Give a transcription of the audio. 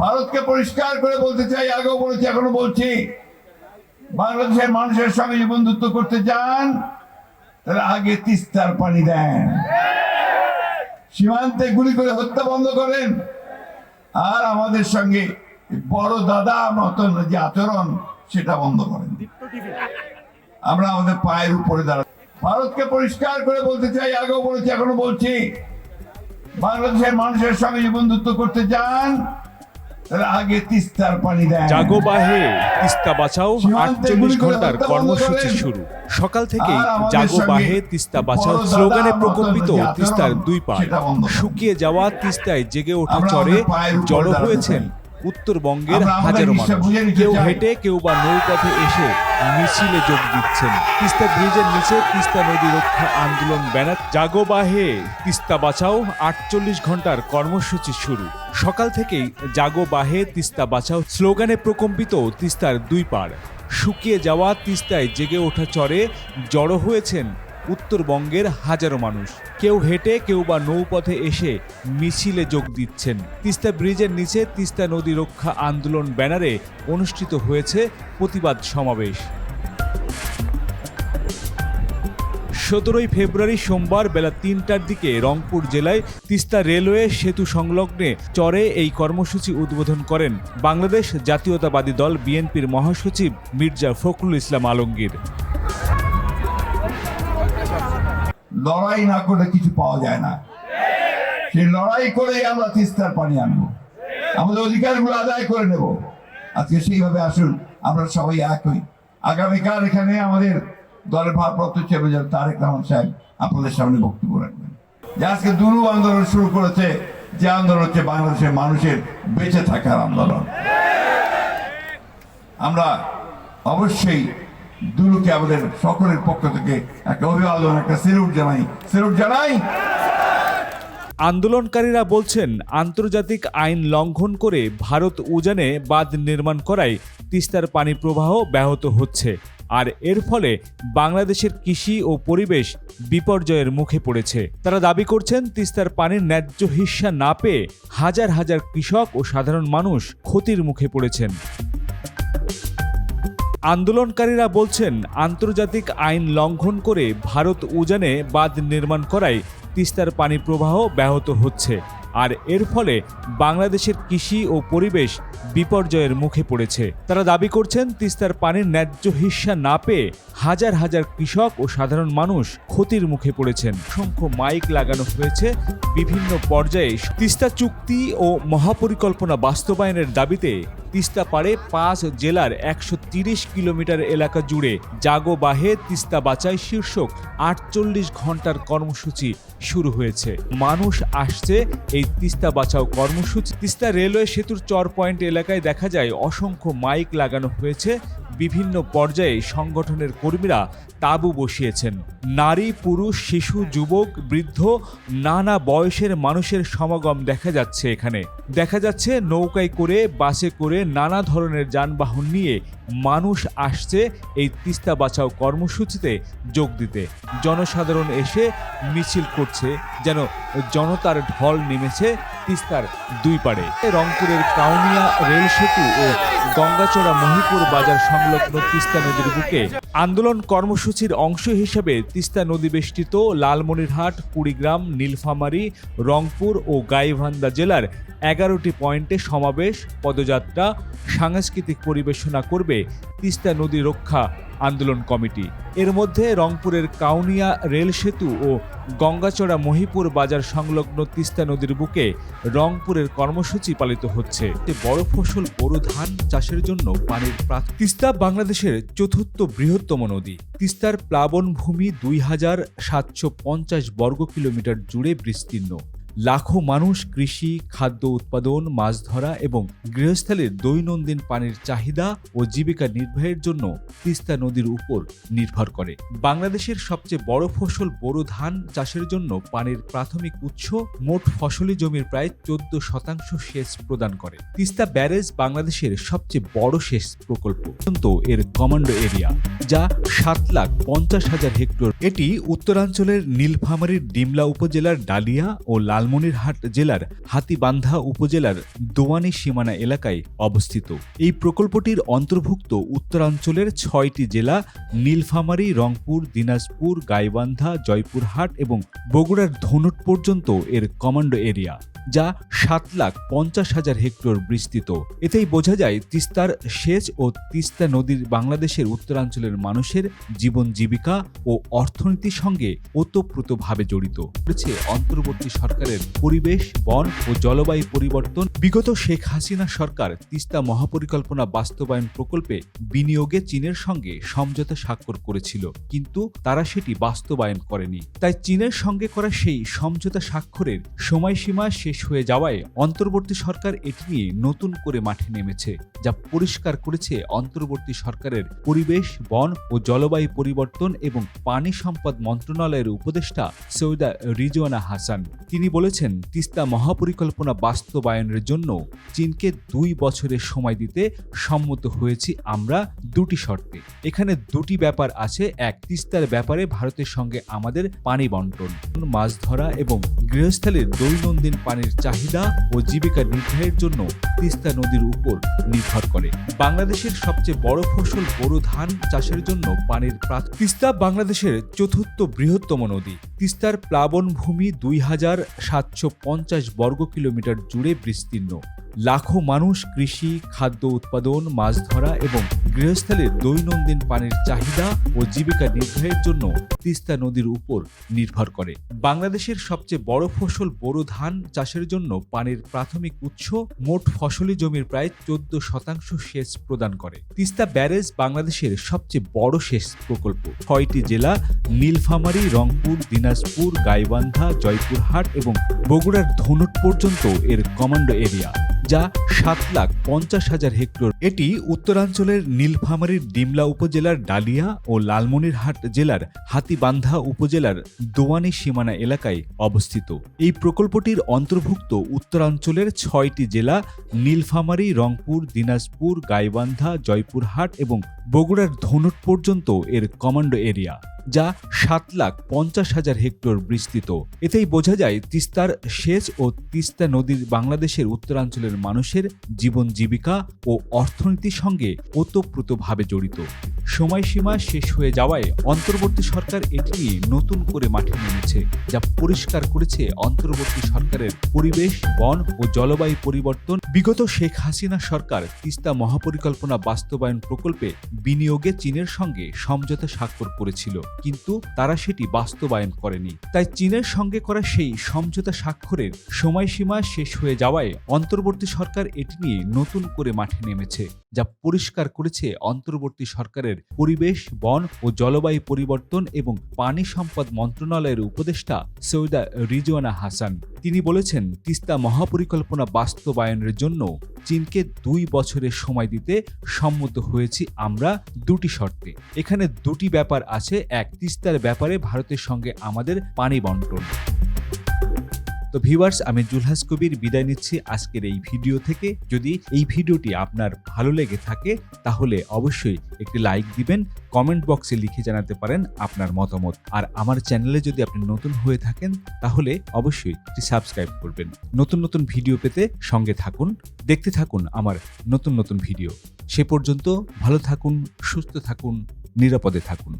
ভারতকে পরিষ্কার করে বলতে চাই, আগেও বলেছি, এখনও বলছি। বাংলাদেশের মানুষের সঙ্গে যদি বন্ধুত্ব করতে চান, তাহলে আগে তিস্তার পানি দেন। সীমান্তে গুলি করে হত্যা বন্ধ করেন। আর আমাদের সঙ্গে বড় দাদা মতন যে আচরণ, সেটা বন্ধ করেন। আমরা আমাদের পায়ের উপরে দাঁড়া ভারতকে পরিষ্কার করে বলতে চাই, আগেও বলেছি, এখনও বলছি, বাংলাদেশের মানুষের সঙ্গে যদি বন্ধুত্ব করতে চান আগে তিস্তার পানি দেয় জাগো বাহে তিস্তা বাঁচাও আটচল্লিশ ঘণ্টার কর্মসূচি শুরু সকাল থেকেই জাগো বাহে তিস্তা বাঁচাও স্লোগানে প্রকম্পিত তিস্তার দুই করুন। শুকিয়ে যাওয়া তিস্তায় জেগে ওঠা চরে জড়ো হয়েছেন। উত্তরবঙ্গের হাজারো মানুষ। কেউ হেঁটে কেউ বা নৌপথে এসে মিছিলে যোগ দিচ্ছেন। তিস্তা ব্রিজের নিচে তিস্তা নদী রক্ষা আন্দোলন ব্যানার। জাগো বাহে তিস্তা বাঁচাও আটচল্লিশ ঘণ্টার কর্মসূচি শুরু। সকাল থেকেই জাগো বাহে তিস্তা বাঁচাও স্লোগানে প্রকম্পিত তিস্তার দুই পার শুকিয়ে যাওয়া তিস্তায় জেগে ওঠা চরে জড়ো হয়েছেন উত্তরবঙ্গের হাজারো মানুষ। কেউ হেঁটে, কেউ বা নৌপথে এসে মিছিলে যোগ দিচ্ছেন। তিস্তা ব্রিজের নিচে তিস্তা নদী রক্ষা আন্দোলন ব্যানারে অনুষ্ঠিত হয়েছে প্রতিবাদ সমাবেশ। সতেরোই ফেব্রুয়ারি সোমবার বেলা তিনটার দিকে রংপুর জেলায় তিস্তা রেলওয়ে সেতু সংলগ্নে চরে এই কর্মসূচি উদ্বোধন করেন বাংলাদেশ জাতীয়তাবাদী দল বিএনপির মহাসচিব মির্জা ফখরুল ইসলাম আলমগীর। লড়াই না করলে কিছু পাওয়া যায় না। সেই লড়াই করে আমরা তিস্তার পানি আনব। আমাদের অধিকারগুলো আদায় করে নেব। আজকে সেইভাবে আসুন, আমরা সবাই এক হই। আগামীকাল এখানে আমাদের দলের ভারপ্রাপ্ত চেয়ারম্যান তারেক রহমান সাহেব আপনাদের সামনে বক্তব্য রাখবেন। যে আজকে দুরু আন্দোলন শুরু করেছে, যে আন্দোলন হচ্ছে বাংলাদেশের মানুষের বেঁচে থাকার আন্দোলন। আমরা অবশ্যই দুলুকে আমাদের সকলের পক্ষ থেকে একটা অভিবাদন একটা সেলুট জানাই। সেলুট জানাই? আন্দোলনকারীরা বলছেন, আন্তর্জাতিক আইন লঙ্ঘন করে ভারত উজানে বাঁধ নির্মাণ করায় তিস্তার পানি প্রবাহ ব্যাহত হচ্ছে। আর এর ফলে বাংলাদেশের কৃষি ও পরিবেশ বিপর্যয়ের মুখে পড়েছে। তারা দাবি করছেন, তিস্তার পানির ন্যায্য হিস্সা না পেয়ে হাজার হাজার কৃষক ও সাধারণ মানুষ ক্ষতির মুখে পড়েছেন। আন্দোলনকারীরা বলছেন, আন্তর্জাতিক আইন লঙ্ঘন করে ভারত উজানে বাঁধ নির্মাণ করায় তিস্তার পানি প্রবাহ ব্যাহত হচ্ছে। আর এর ফলে বাংলাদেশের কৃষি ও পরিবেশ বিপর্যয়ের মুখে পড়েছে। তারা দাবি করছেন, তিস্তার পানির ন্যায্য হিস্সা না পেয়ে হাজার হাজার কৃষক ও সাধারণ মানুষ ক্ষতির মুখে পড়েছেন। অসংখ্য মাইক লাগানো হয়েছে বিভিন্ন পর্যায়ে। তিস্তা চুক্তি ও মহাপরিকল্পনা বাস্তবায়নের দাবিতে তিস্তা পাড়ে পাঁচ জেলার একশো কিলোমিটার এলাকা জুড়ে জাগো বাহে তিস্তা বাঁচাই শীর্ষক আটচল্লিশ ঘণ্টার কর্মসূচি শুরু হয়েছে। মানুষ আসছে এই তিস্তা বাঁচাও কর্মসূচি। তিস্তা রেলওয়ে সেতুর চর পয়েন্ট এলাকায় দেখা যায় অসংখ্য মাইক লাগানো হয়েছে। বিভিন্ন পর্যায়ে সংগঠনের কর্মীরা তাঁবু বসিয়েছেন। নারী, পুরুষ, শিশু, যুবক, বৃদ্ধ, নানা বয়সের মানুষের সমাগম দেখা যাচ্ছে এখানে। দেখা যাচ্ছে নৌকায় করে, বাসে করে নানা ধরনের যানবাহন নিয়ে মানুষ আসছে এই তিস্তা বাঁচাও কর্মসূচিতে যোগ দিতে। জনসাধারণ এসে মিছিল করছে, যেন জনতার ঢল নেমেছে তিস্তার দুই পাড়ে। রংপুরের কাউনিয়া রেল সেতু ও গঙ্গাচড়া মহিপুর বাজার সংলগ্ন তিস্তা নদীর বুকে আন্দোলন কর্মসূচির অংশ হিসেবে তিস্তা নদী বেষ্টিত লালমনিরহাট, কুড়িগ্রাম, নীলফামারী, রংপুর ও গাইভান্দা জেলার এগারোটি পয়েন্টে সমাবেশ, পদযাত্রা, সাংস্কৃতিক পরিবেশনা করবে তিস্তা নদী রক্ষা আন্দোলন কমিটি। এর মধ্যে রংপুরের কাউনিয়া রেল সেতু ও গঙ্গাচড়া মহিপুর বাজার সংলগ্ন তিস্তা নদীর বুকে রংপুরের কর্মসূচি পালিত হচ্ছে। বড় ফসল বোরো ধান চাষের জন্য পানির তিস্তা বাংলাদেশের চতুর্থ বৃহত্তম নদী। তিস্তার প্লাবন ভূমি দুই হাজার সাতশো পঞ্চাশ বর্গ কিলোমিটার জুড়ে বিস্তীর্ণ। লাখো মানুষ কৃষি, খাদ্য উৎপাদন, মাছ ধরা এবং গৃহস্থালীর দৈনন্দিন পানির চাহিদা ও জীবিকা নির্বাহের জন্য তিস্তা নদীর উপর নির্ভর করে। বাংলাদেশের সবচেয়ে বড় ফসল বোরো ধান চাষের জন্য পানির প্রাথমিক উৎস মোট ফসলি জমির প্রায় চোদ্দ শতাংশ সেচ প্রদান করে। তিস্তা ব্যারেজ বাংলাদেশের সবচেয়ে বড় সেচ প্রকল্প। এর কমান্ডো এরিয়া, যা সাত লাখ পঞ্চাশ হাজার হেক্টর। এটি উত্তরাঞ্চলের নীলফামারীর ডিমলা উপজেলার ডালিয়া ও লাল লালমনিরহাট জেলার হাতিবান্ধা উপজেলার দোয়ানি সীমানা এলাকায় অবস্থিত। এই প্রকল্পটির অন্তর্ভুক্ত উত্তরাঞ্চলের ছয়টি জেলা নীলফামারী, রংপুর, দিনাজপুর, গাইবান্ধা, জয়পুরহাট এবং বগুড়ার ধনুট পর্যন্ত এর কমান্ডো এরিয়া। যা সাত লাখ পঞ্চাশ হাজার হেক্টর বিস্তৃত। এতেই বোঝা যায় তিস্তার সেচ ও তিস্তা নদীর বাংলাদেশের উত্তরাঞ্চলের মানুষের জীবন জীবিকা ও অর্থনীতির সঙ্গে ওতপ্রোতভাবে জড়িত। রয়েছে অন্তর্বর্তী সরকারের পরিবেশ, বন ও জলবায়ু পরিবর্তন। বিগত শেখ হাসিনা সরকার তিস্তা মহাপরিকল্পনা বাস্তবায়ন প্রকল্পে বিনিয়োগে চীনের সঙ্গে সমঝোতা স্বাক্ষর করেছিল, কিন্তু তারা সেটি বাস্তবায়ন করেনি। তাই চীনের সঙ্গে করা সেই সমঝোতা স্বাক্ষরের সময়সীমা শেষ হয়ে যাওয়ায় অন্তর্বর্তী সরকার এটি নিয়ে নতুন করে মাঠে নেমেছে, যা পরিষ্কার করেছে অন্তর্বর্তী সরকারের পরিবেশ, বন ও জলবায়ু পরিবর্তন এবং পানি সম্পদ মন্ত্রণালয়ের উপদেষ্টা সৈয়দা রিজওয়ানা হাসান। তিনি বলেছেন, তিস্তা মহাপরিকল্পনা বাস্তবায়নের জন্য চীনকে দুই বছরের সময় দিতে সম্মত হয়েছি আমরা দুটি শর্তে। এখানে দুটি ব্যাপার আছে। এক, তিস্তার ব্যাপারে ভারতের সঙ্গে আমাদের পানি বন্টন, মাছ ধরা এবং গৃহস্থলীর দৈনন্দিন পানির চাহিদা ও জীবিকা নির্বাহের জন্য তিস্তা নদীর উপর নির্ভর করে। বাংলাদেশের সবচেয়ে বড় ফসল বোরো ধান চাষের জন্য পানির তিস্তা বাংলাদেশের চতুর্থ বৃহত্তম নদী। তিস্তার প্লাবন ভূমি দুই হাজার সাতশো পঞ্চাশ বর্গ কিলোমিটার জুড়ে বিস্তীর্ণ। লাখো মানুষ কৃষি, খাদ্য উৎপাদন, মাছ ধরা এবং গৃহস্থলের দৈনন্দিন পানির চাহিদা ও জীবিকা নির্বাহের জন্য তিস্তা নদীর উপর নির্ভর করে। বাংলাদেশের সবচেয়ে বড় ফসল বোরো ধান চাষের জন্য পানির প্রাথমিক উৎস মোট ফসলি জমির প্রায় চোদ্দ শতাংশ সেচ প্রদান করে। তিস্তা ব্যারেজ বাংলাদেশের সবচেয়ে বড় সেচ প্রকল্প। ছয়টি জেলা নীলফামারী, রংপুর, দিনাজপুর, গাইবান্ধা, জয়পুরহাট এবং বগুড়ার ধনুট পর্যন্ত এর কমান্ডো এরিয়া। যা সাত লাখ পঞ্চাশ হাজার হেক্টর। এটি উত্তরাঞ্চলের নীলফামারীর ডিমলা উপজেলার ডালিয়া ও লালমনিরহাট জেলার হাতিবান্ধা উপজেলার দোয়ানি সীমানা এলাকায় অবস্থিত। এই প্রকল্পটির অন্তর্ভুক্ত উত্তরাঞ্চলের ছয়টি জেলা নীলফামারী, রংপুর, দিনাজপুর, গাইবান্ধা, জয়পুরহাট এবং বগুড়ার ধনুট পর্যন্ত এর কমান্ডো এরিয়া। যা সাত লাখ পঞ্চাশ হাজার হেক্টর বিস্তৃত। এতেই বোঝা যায় তিস্তার সেচ ও তিস্তা নদীর বাংলাদেশের উত্তরাঞ্চলের মানুষের জীবন জীবিকা ও অর্থনীতির সঙ্গে ওতপ্রোতভাবে জড়িত। সময়সীমা শেষ হয়ে যাওয়ায় অন্তর্বর্তী সরকার এটি নিয়ে নতুন করে মাঠে নেমেছে, যা পরিষ্কার করেছে অন্তর্বর্তী সরকারের পরিবেশ, বন ও জলবায়ু পরিবর্তন বিগত শেখ হাসিনা সরকার তিস্তা মহাপরিকল্পনা বাস্তবায়ন প্রকল্পে বিনিয়োগে চীনের সঙ্গে সমঝোতা স্বাক্ষর করেছিল, কিন্তু তারা সেটি বাস্তবায়ন করেনি। তাই চীনের সঙ্গে করা সেই সমঝোতা স্বাক্ষরের সময়সীমা শেষ হয়ে যাওয়ায় অন্তর্বর্তী সরকার এটি নিয়ে নতুন করে মাঠে নেমেছে, যা পরিষ্কার করেছে অন্তর্বর্তী সরকারের পরিবেশ, বন ও জলবায়ু পরিবর্তন এবং পানি সম্পদ মন্ত্রণালয়ের উপদেষ্টা সৈয়দা রিজওয়ানা হাসান। তিনি বলেছেন, তিস্তা মহাপরিকল্পনা বাস্তবায়নের জন্য চীনকে দুই বছরের সময় দিতে সম্মত হয়েছি আমরা দুটি শর্তে। এখানে দুটি ব্যাপার আছে, এক তিস্তার ব্যাপারে ভারতের সঙ্গে আমাদের পানি বন্টন। তো ভিউয়ার্স, আমি জুলহাস কবির বিদায় নিচ্ছি আজকের এই ভিডিও থেকে। যদি এই ভিডিওটি আপনার ভালো লেগে থাকে, তাহলে অবশ্যই একটি লাইক দিবেন, কমেন্ট বক্সে লিখে জানাতে পারেন আপনার মতামত। আর আমার চ্যানেলে যদি আপনি নতুন হয়ে থাকেন, তাহলে অবশ্যই একটি সাবস্ক্রাইব করবেন। নতুন নতুন ভিডিও পেতে সঙ্গে থাকুন, দেখতে থাকুন আমার নতুন নতুন ভিডিও। সে পর্যন্ত ভালো থাকুন, সুস্থ থাকুন, নিরাপদে থাকুন।